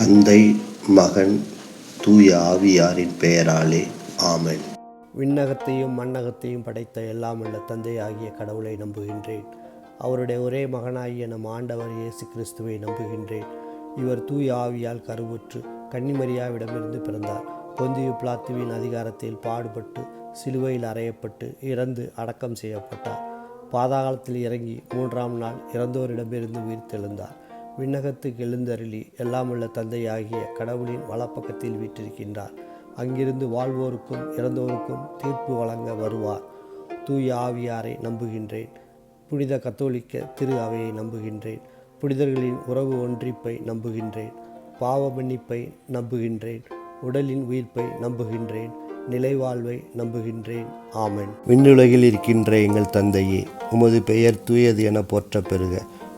தந்தை மகன் தூய ஆவியாரின் பெயராலே ஆமன். விண்ணகத்தையும் மண்ணகத்தையும் படைத்த எல்லாம் உள்ள ஆகிய கடவுளை நம்புகின்றேன். அவருடைய ஒரே மகனாகிய நம் ஆண்டவர் இயேசு கிறிஸ்துவை நம்புகின்றேன். இவர் தூய ஆவியால் கருவுற்று கன்னிமரியாவிடமிருந்து பிறந்தார். பொந்தியு பிளாத்துவின் அதிகாரத்தில் பாடுபட்டு சிலுவையில் அறையப்பட்டு இறந்து அடக்கம் செய்யப்பட்டார். பாதாளத்தில் இறங்கி மூன்றாம் நாள் இறந்தோரிடமிருந்து உயிர்த்தெழுந்தார் விண்ணகத்துக்கு எழுந்தருளி எல்லாம் உள்ள தந்தையாகிய கடவுளின் வலப்பக்கத்தில் வீற்றிருக்கின்றார். அங்கிருந்து வாழ்வோருக்கும் இறந்தோருக்கும் தீர்ப்பு வழங்க வருவார். தூய ஆவியாரை நம்புகின்றேன். புனித கத்தோலிக்க திரு அவையை நம்புகின்றேன். புனிதர்களின் உறவு ஒன்றிப்பை நம்புகின்றேன். பாவ மன்னிப்பை நம்புகின்றேன். உடலின் உயிர்ப்பை நம்புகின்றேன். நிலைவாழ்வை நம்புகின்றேன். ஆமன். விண்ணுலகில் இருக்கின்ற எங்கள் தந்தையே உமது பெயர் தூயது என போற்ற பெறுக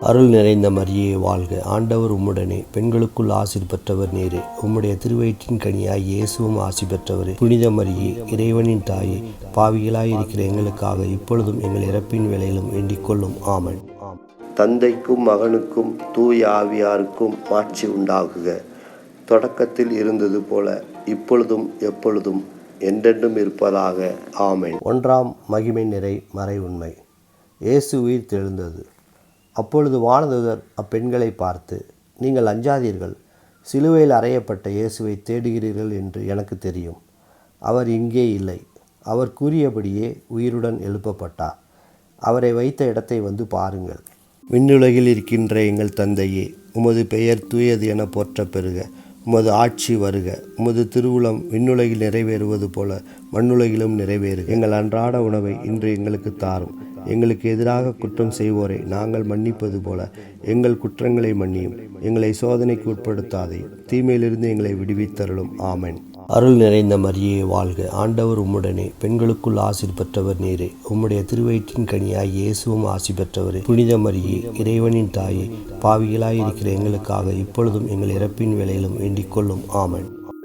அருள் நிறைந்த மரியே வாழ்க. ஆண்டவர் உம்முடனே. பெண்களுக்குள் ஆசிர் பெற்றவர் நீரே. உம்முடைய திருவயிற்றின் கனியாய் இயேசுவும் ஆசி பெற்றவரே. புனித மரியே இறைவனின் தாயே பாவிகளாய் இருக்கிற எங்களுக்காக இப்பொழுதும் எங்கள் இறப்பின் வேலையிலும் வேண்டிக் கொள்ளும். ஆமன். தந்தைக்கும் மகனுக்கும் தூய ஆவியாருக்கும் மாட்சி உண்டாகுக. தொடக்கத்தில் இருந்தது போல இப்பொழுதும் எப்பொழுதும் என்றென்றும் இருப்பதாக. ஆமென். ஒன்றாம் மகிமை நிறை மறை உண்மை இயேசு உயிர் தெழுந்தது. அப்பொழுது வானதூதர் அப்பெண்களை பார்த்து நீங்கள் அஞ்சாதீர்கள். சிலுவையில் அறையப்பட்ட இயேசுவை தேடுகிறீர்கள் என்று எனக்கு தெரியும். அவர் இங்கே இல்லை. அவர் கூறியபடியே உயிருடன் எழுப்பப்பட்டார் அவரை வைத்த இடத்தை வந்து பாருங்கள். விண்ணுலகில் இருக்கின்ற எங்கள் தந்தையே உமது பெயர் தூயது என போற்ற பெறுக உமது ஆட்சி வருக. உமது திருவுளம் விண்ணுலகில் நிறைவேறுவது போல மண்ணுலகிலும் நிறைவேறு எங்கள் அன்றாட உணவை இன்று எங்களுக்கு தாரும். எங்களுக்கு எதிராக குற்றம் செய்வோரை நாங்கள் மன்னிப்பது போல எங்கள் குற்றங்களை மன்னியும். எங்களை சோதனைக்கு உட்படுத்தாதே தீமையிலிருந்து எங்களை விடுவித்தருளும். ஆமன். அருள் நிறைந்த மரியே வாழ்க. ஆண்டவர் உம்முடனே. பெண்களுக்குள் ஆசி பெற்றவர் நீரே. உம்முடைய திருவயிற்றின் கனியாய் இயேசுவும் ஆசி பெற்றவரே. புனித மரியே இறைவனின் தாயே பாவிகளாய் இருக்கிற எங்களுக்காக இப்பொழுதும் எங்கள் இறப்பின் வேலையிலும் வேண்டிக் கொள்ளும். ஆமன்.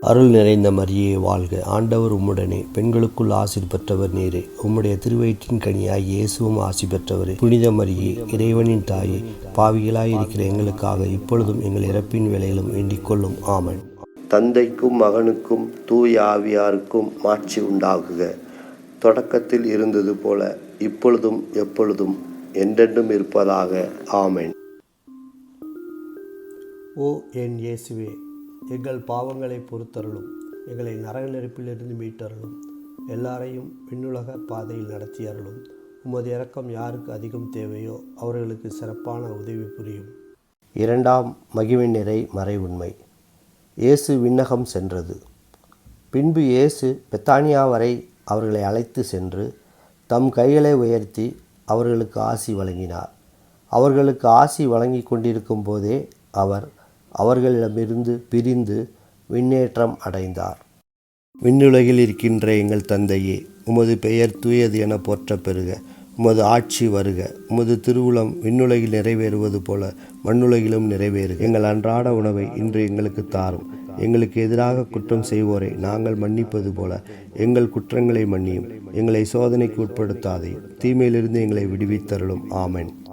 அருள் நிறைந்த மரியே வாழ்க. ஆண்டவர் உம்முடனே. பெண்களுக்குள் ஆசிர் பெற்றவர் நீரே. உம்முடைய திருவயிற்றின் கனியாய் இயேசுவும் ஆசி பெற்றவரே. புனித மரியே இறைவனின் தாயே பாவிகளாய் இருக்கிற எங்களுக்காக இப்பொழுதும் எங்கள் இறப்பின் வேளையிலும் வேண்டிக் கொள்ளும். ஆமன். தந்தைக்கும் மகனுக்கும் தூய ஆவியாருக்கும் மாட்சி உண்டாகுக. தொடக்கத்தில் இருந்தது போல இப்பொழுதும் எப்பொழுதும் என்றென்றும் இருப்பதாக. ஆமென். ஓ என் இயேசுவே எங்கள் பாவங்களை பொறுத்தருளும். எங்களை நரக நெருப்பிலிருந்து மீட்டருளும். எல்லாரையும் விண்ணுலக பாதையில் நடத்தி அருளும் உமது இறக்கம் யாருக்கு அதிகம் தேவையோ அவர்களுக்கு சிறப்பான உதவி புரியும். இரண்டாம் மகிவினரை நிறை மறை உண்மை இயேசு விண்ணகம் சென்றது. பின்பு இயேசு பெத்தானியா வரை அவர்களை அழைத்து சென்று தம் கைகளை உயர்த்தி அவர்களுக்கு ஆசி வழங்கினார். அவர்களுக்கு ஆசி வழங்கி கொண்டிருக்கும் போதே அவர் அவர்களிடமிருந்து பிரிந்து விண்ணேற்றம் அடைந்தார். விண்ணுலகில் இருக்கின்ற எங்கள் தந்தையே உமது பெயர் தூயது என போற்ற பெறுக உமது ஆட்சி வருக. உமது திருவுளம் விண்ணுலகில் நிறைவேறுவது போல மண்ணுலகிலும் நிறைவேறுக. எங்கள் அன்றாட உணவை இன்று எங்களுக்கு தாரும். எங்களுக்கு எதிராக குற்றம் செய்வோரை நாங்கள் மன்னிப்பது போல எங்கள் குற்றங்களை மன்னியும். எங்களை சோதனைக்கு உட்படுத்தாதே. தீமையிலிருந்து எங்களை விடுவித்தருளும். ஆமென்.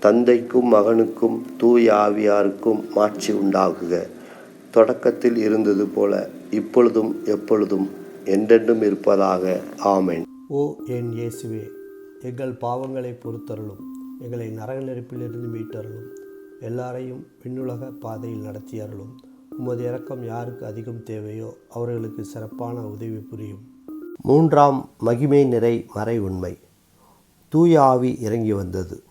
தந்தைக்கும் மகனுக்கும் தூய ஆவியாருக்கும் மாட்சி உண்டாகுக. தொடக்கத்தில் இருந்தது போல இப்பொழுதும் எப்பொழுதும் என்றென்றும் இருப்பதாக. ஆமென். ஓ என் இயேசுவே எங்கள் பாவங்களை பொறுத்தருளும். எங்களை நரக நெருப்பிலிருந்து மீட்டருளும். எல்லாரையும் விண்ணுலக பாதையில் நடத்தி அருளும் உமது இறக்கம் யாருக்கு அதிகம் தேவையோ அவர்களுக்கு சிறப்பான உதவி புரியும். மூன்றாம் மகிமை நிறை மறை உண்மை தூய ஆவி இறங்கி வந்தது.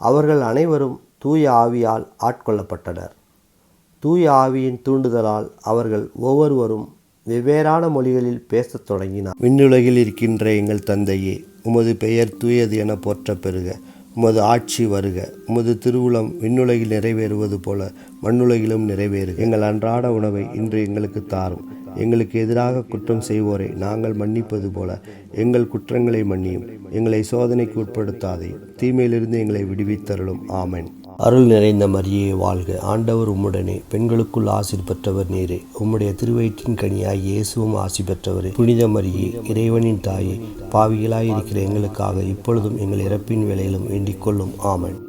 அவர்கள் அனைவரும் தூய ஆவியால் ஆட்கொள்ளப்பட்டனர். தூய ஆவியின் தூண்டுதலால் அவர்கள் ஒவ்வொருவரும் வெவ்வேறான மொழிகளில் பேசத் தொடங்கினார். விண்ணுலகில் இருக்கின்ற எங்கள் தந்தையே உமது பெயர் தூயது என போற்ற பெறுக உமது ஆட்சி வருக. உமது திருவுளம் விண்ணுலகில் நிறைவேறுவது போல மண்ணுலகிலும் நிறைவேறு எங்கள் அன்றாட உணவை இன்று எங்களுக்கு தாரும். எங்களுக்கு எதிராக குற்றம் செய்வோரை நாங்கள் மன்னிப்பது போல எங்கள் குற்றங்களை மன்னியும். எங்களை சோதனைக்கு உட்படுத்தாதே தீமையிலிருந்து எங்களை விடுவித்தருளும். ஆமன். அருள் நிறைந்த மரியே வாழ்க. ஆண்டவர் உம்முடனே. பெண்களுக்குள் ஆசி பெற்றவர் நீரே. உம்முடைய திருவயிற்றின் கனியாய் இயேசுவும் ஆசி பெற்றவரே. புனித மரியே இறைவனின் தாயே பாவிகளாய் இருக்கிற எங்களுக்காக இப்பொழுதும் எங்கள் இறப்பின் வேலையிலும் வேண்டிக் கொள்ளும். ஆமன்.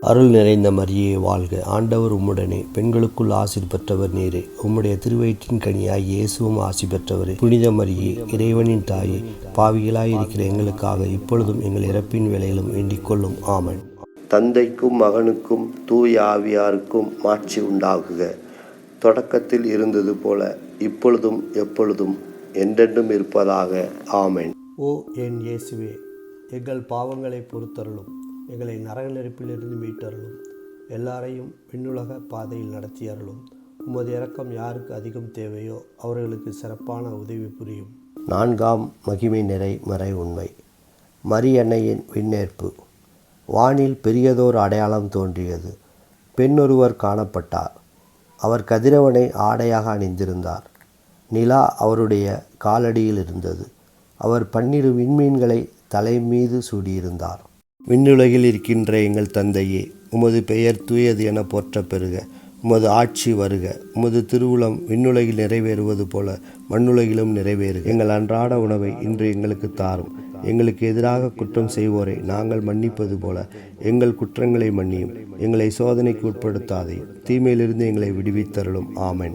அருள் நிறைந்த மரியே வாழ்க. ஆண்டவர் உம்முடனே. பெண்களுக்குள் ஆசிர் பெற்றவர் நீரே. உம்முடைய திருவயிற்றின் கனியாய் இயேசுவும் ஆசி பெற்றவரே. புனித மரியே இறைவனின் தாயே பாவிகளாய் இருக்கிற எங்களுக்காக இப்பொழுதும் எங்கள் இறப்பின் வேளையிலும் வேண்டிக் கொள்ளும். ஆமன். தந்தைக்கும் மகனுக்கும் தூய ஆவியாருக்கும் மாட்சி உண்டாகுக. தொடக்கத்தில் இருந்தது போல இப்பொழுதும் எப்பொழுதும் என்றென்றும் இருப்பதாக. ஆமென். ஓ என் இயேசுவே எங்கள் பாவங்களை பொறுத்தருளும். எங்களை நரக நெருப்பிலிருந்து மீட்டருளும். எல்லாரையும் விண்ணுலக பாதையில் நடத்தி அருளும் உமது இறக்கம் யாருக்கு அதிகம் தேவையோ அவர்களுக்கு சிறப்பான உதவி புரியும். நான்காம் மகிமை நிறை மறை உண்மை. மரியன்னையின் விண்ணேற்பு. வானில் பெரியதோர் அடையாளம் தோன்றியது. பெண்ணொருவர் காணப்பட்டார். அவர் கதிரவனை ஆடையாக அணிந்திருந்தார். நிலா அவருடைய காலடியில் இருந்தது. அவர் பன்னிரு விண்மீன்களை தலை மீது சூடியிருந்தார். விண்ணுலகில் இருக்கின்ற எங்கள் தந்தையே உமது பெயர் தூயது என போற்ற பெறுக உமது ஆட்சி வருக. உமது திருவுளம் விண்ணுலகில் நிறைவேறுவது போல மண்ணுலகிலும் நிறைவேறு எங்கள் அன்றாட உணவை இன்று எங்களுக்கு தாரும். எங்களுக்கு எதிராக குற்றம் செய்வோரை நாங்கள் மன்னிப்பது போல எங்கள் குற்றங்களை மன்னியும். எங்களை சோதனைக்கு உட்படுத்தாதே. தீமையிலிருந்து எங்களை விடுவித்தருளும். ஆமன்.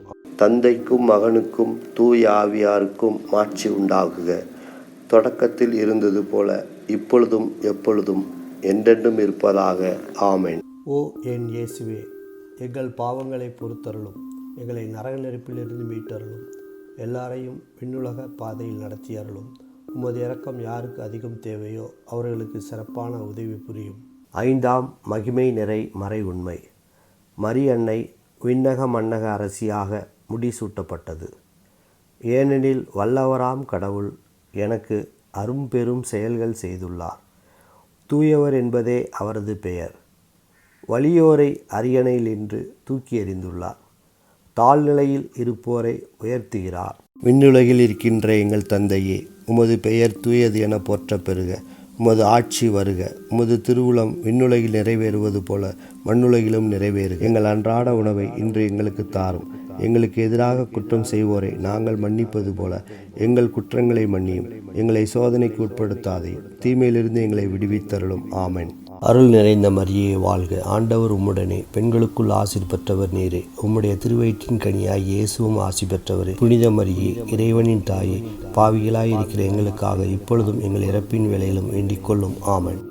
தந்தைக்கும் மகனுக்கும் தூய ஆவியாருக்கும் மாட்சி உண்டாகுக. தொடக்கத்தில் இருந்தது போல இப்பொழுதும் எப்பொழுதும் என்றென்றும் இருப்பதாக. ஆமேன். ஓ என் இயேசுவே எங்கள் பாவங்களை பொறுத்தருளும். எங்களை நரக நெருப்பிலிருந்து மீட்டருளும். எல்லாரையும் விண்ணுலக பாதையில் நடத்தி அருளும் உமது இறக்கம் யாருக்கு அதிகம் தேவையோ அவர்களுக்கு சிறப்பான உதவி புரியும். ஐந்தாம் மகிமை நிறை மறை உண்மை மரி அன்னை விண்ணக மன்னக அரசியாக முடிசூட்டப்பட்டது. ஏனெனில் வல்லவராம் கடவுள் எனக்கு அரும்பெரும் செயல்கள் செய்துள்ளார். தூயவர் என்பதே அவரது பெயர். வலியோரை அரியணையில் நின்று தூக்கி எறிந்துள்ளார். தாழ்நிலையில் இருப்போரை உயர்த்துகிறார். விண்ணுலகில் இருக்கின்ற எங்கள் தந்தையே உமது பெயர் தூயது என போற்ற பெறுக உமது ஆட்சி வருக. உமது திருவுளம் விண்ணுலகில் நிறைவேறுவது போல மண்ணுலகிலும் நிறைவேறுக. எங்கள் அன்றாட உணவை இன்று எங்களுக்கு தாரும். எங்களுக்கு எதிராக குற்றம் செய்வோரை நாங்கள் மன்னிப்பது போல எங்கள் குற்றங்களை மன்னியும். எங்களை சோதனைக்கு உட்படுத்தாதே தீமையிலிருந்து எங்களை விடுவித்தருளும். ஆமன். அருள் நிறைந்த மரியே வாழ்க. ஆண்டவர் உம்முடனே. பெண்களுக்குள் ஆசிர் பெற்றவர் நீரே. உம்முடைய திருவயிற்றின் கனியாய் இயேசுவும் ஆசி பெற்றவரே. புனித மரியே இறைவனின் தாயே பாவிகளாய் இருக்கிற எங்களுக்காக இப்பொழுதும் எங்கள் இறப்பின் வேலையிலும் வேண்டிக் கொள்ளும். ஆமன்.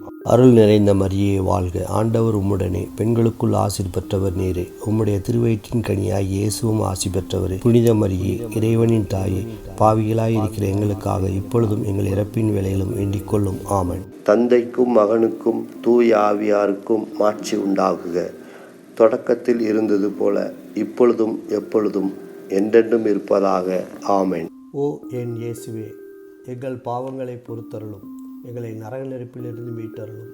அருள் நிறைந்த மரியே வாழ்க. ஆண்டவர் உம்முடனே. பெண்களுக்குள் ஆசிர் பெற்றவர் நீரே. உம்முடைய திருவயிற்றின் கனியாய் இயேசுவும் ஆசி பெற்றவரே. புனித மரியே இறைவனின் தாயே பாவிகளாய் இருக்கிற எங்களுக்காக இப்பொழுதும் எங்கள் இறப்பின் வேளையிலும் வேண்டிக் கொள்ளும். ஆமன். தந்தைக்கும் மகனுக்கும் தூய ஆவியாருக்கும் மாட்சி உண்டாகுக. தொடக்கத்தில் இருந்தது போல இப்பொழுதும் எப்பொழுதும் என்றென்றும் இருப்பதாக. ஆமென். ஓ என் இயேசுவே எங்கள் பாவங்களை பொறுத்தருளும். எங்களை நரக நெருப்பிலிருந்து மீட்டருளும்.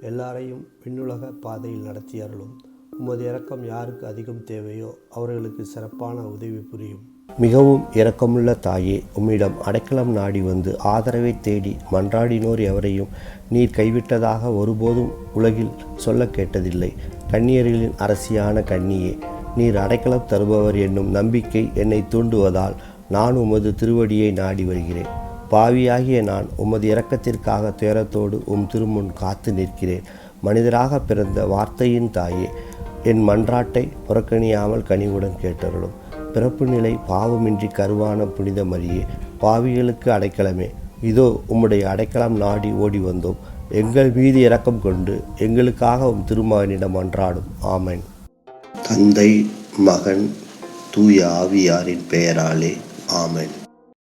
எல்லாரையும் விண்ணுலக பாதையில் நடத்தி அருளும் உமது இரக்கம் யாருக்கு அதிகம் தேவையோ அவர்களுக்கு சிறப்பான உதவி புரியும். மிகவும் இரக்கமுள்ள தாயே உம்மிடம் அடைக்கலம் நாடி வந்து ஆதரவை தேடி மன்றாடினோர் எவரையும் நீர் கைவிட்டதாக ஒருபோதும் உலகில் சொல்ல கேட்டதில்லை. கண்ணியர்களின் அரசியான கண்ணியே நீர் அடைக்கலம் தருபவர் என்னும் நம்பிக்கை என்னை தூண்டுவதால் நான் உமது திருவடியை நாடி வருகிறேன். பாவியாகிய நான் உமது இரக்கத்திற்காக துயரத்தோடு உம் திருமுன் காத்து நிற்கிறேன். மனிதராக பிறந்த வார்த்தையின் தாயே என் மன்றாட்டை புறக்கணியாமல் கனிவுடன் கேட்டருளும். பிறப்பு நிலை பாவமின்றி கருவான புனித மரியே பாவிகளுக்கு அடைக்கலமே. இதோ உம்முடைய அடைக்கலம் நாடி ஓடி வந்தோம். எங்கள் மீது இரக்கம் கொண்டு எங்களுக்காக உம் திருமகனிடம் அன்றாடும். ஆமன். தந்தை மகன் தூய ஆவியாரின் பெயராலே ஆமன்.